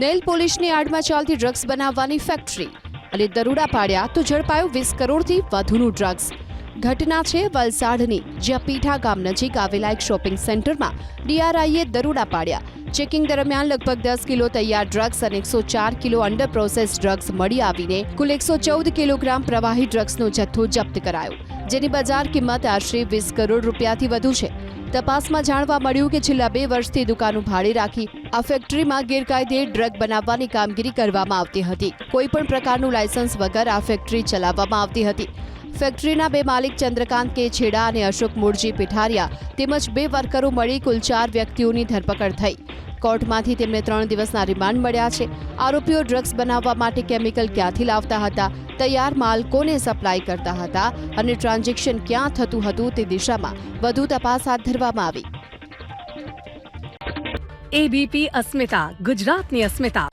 Nail પોલિશની આડમાં ચાલતી drugs બનાવવાની factory અને દરોડા પાડ્યા તો ઝડપાયું વીસ કરોડથી વધુનું ડ્રગ્સ. ઘટના છે વલસાડની, જ્યાં પીઠા ગામ નજીક આવેલા એક શોપિંગ સેન્ટરમાં ડીઆરઆઈએ દરોડા પાડ્યા. ચેકિંગ દરમિયાન લગભગ દસ કિલો તૈયાર ડ્રગ્સ અને એકસો ચાર કિલો અંડર પ્રોસેસ ડ્રગ્સ મળી આવીને કુલ એકસો ચૌદ કિલોગ્રામ પ્રવાહી ડ્રગ્સનો જથ્થો જપ્ત કરાયો. જેની બજાર કિંમત આશરે વીસ કરોડ રૂપિયાથી વધુ છે. તપાસમાં જાણવા મળ્યું કે છેલ્લા બે વર્ષથી દુકાનો ભાડે રાખી આ ફેક્ટરીમાં ગેરકાયદે ડ્રગ બનાવવાની કામગીરી કરવામાં આવતી હતી. કોઈ પણ પ્રકારનું લાયસન્સ વગર આ ફેક્ટરી ચલાવવામાં આવતી હતી. ફેક્ટરીના બે માલિક ચંદ્રકાંત કે છેડા અને અશોક મૂળજી પીઠારિયા તેમજ બે વર્કરો મળી કુલ ચાર વ્યક્તિઓની ધરપકડ થઈ. કોર્ટમાંથી તેમને ત્રણ દિવસના રિમાન્ડ મળ્યા છે. આરોપીઓ ડ્રગ્સ બનાવવા માટે કેમિકલ ક્યાંથી લાવતા હતા, તૈયાર માલ કોને સપ્લાય કરતા હતા અને ટ્રાન્ઝેક્શન ક્યાં થતું હતું તે દિશામાં વધુ તપાસ હાથ ધરવામાં આવી. એબીપી અસ્મિતા, ગુજરાતની અસ્મિતા.